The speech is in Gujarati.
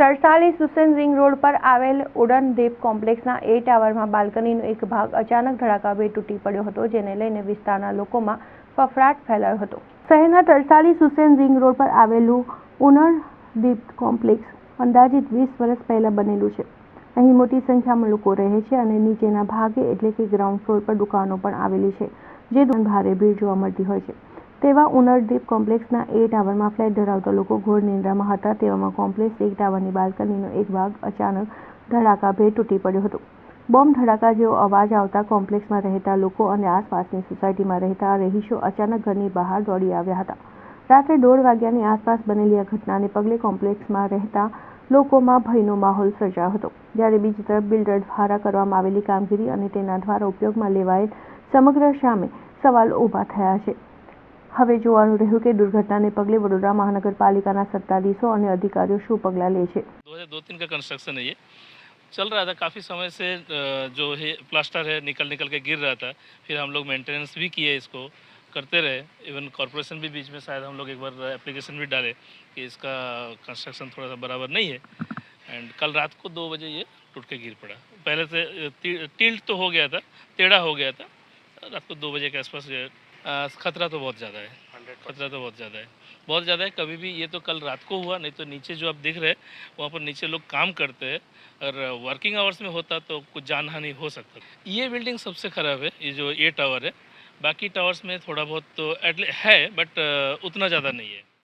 તરસાલી સુસેન રિંગ રોડ પર આવેલ ઉડન દ્વીપ કોમ્પ્લેક્સના એ ટાવરમાં બાલ્કનીનો એક ભાગ અચાનક ધડાકાભેર તૂટી પડ્યો હતો, જેને લઈને વિસ્તારના લોકોમાં ફફડાટ ફેલાયો હતો. શહેરના તરસાલી સુસેન રિંગ રોડ પર આવેલું ઉનર દ્વીપ કોમ્પ્લેક્સ અંદાજિત વીસ વર્ષ પહેલાં બનેલું છે. અહીં મોટી સંખ્યામાં લોકો રહે છે અને નીચેના ભાગે એટલે કે ગ્રાઉન્ડ ફ્લોર પર દુકાનો પણ આવેલી છે, જે ભારે ભીડ જોવા મળતી હોય છે. તેવા ઉનરદીપ કોમ્પ્લેક્સના એ ટાવરમાં ફ્લેટ ધરાવતા લોકો ઘોર નિંદ્રામાં હતા. તેવામાં કોમ્પ્લેક્સ એક ટાવરની બાલ્કનીનો એક ભાગ અચાનક ધડાકાભેર તૂટી પડ્યો હતો. બોમ્બ ધડાકા જેવો અવાજ આવતા કોમ્પ્લેક્સમાં રહેતા લોકો અને આસપાસની સોસાયટીમાં રહેતા રહીશો અચાનક ઘરની બહાર દોડી આવ્યા હતા. રાત્રે દોઢ વાગ્યાની આસપાસ બનેલી આ ઘટનાને પગલે કોમ્પ્લેક્સમાં રહેતા લોકોમાં ભયનો માહોલ સર્જાયો હતો. જ્યારે બીજી તરફ બિલ્ડર દ્વારા કરવામાં આવેલી કામગીરી અને તેના દ્વારા ઉપયોગમાં લેવાયેલ સમગ્ર સામે સવાલ ઊભા થયા છે. હવે જોવાનું રહ્યું કે દુર્ઘટનાને પગલે વડોદરા મહાનગરપાલિકાના સત્તાધીશો અને અધિકારીઓ શું પગલાં લે છે दो हज़ार दो तीन का कंस्ट्रक्शन है ये चल रहा था काफ़ी समय से अ, जो है प्लास्टर है निकल निकल के गिर रहा था फिर हम लोग मेंटेनेंस भी किए इसको करते रहे इवन कॉरपोरेशन भी बीच में शायद हम लोग एक बार एप्लीकेशन भी डाले कि इसका कंस्ट्रक्शन थोड़ा सा बराबर नहीं है एंड कल रात को दो बजे ये टूट के गिर पड़ा पहले से अ, टी- टिल्ट तो हो गया था टेढ़ा हो गया था रात को दो बजे के आसपास खतरा तो बहुत ज़्यादा है। खतरा तो बहुत ज़्यादा है। बहुत ज़्यादा है कभी भी ये तो कल रात को हुआ नहीं तो नीचे जो आप देख रहे हैं वहाँ पर नीचे लोग काम करते हैं और वर्किंग आवर्स में होता तो कुछ जानहानि हो सकता ये बिल्डिंग सबसे ख़राब है ये जो ये टावर है बाकी टावर्स में थोड़ा बहुत तो एटली है बट उतना ज़्यादा नहीं है।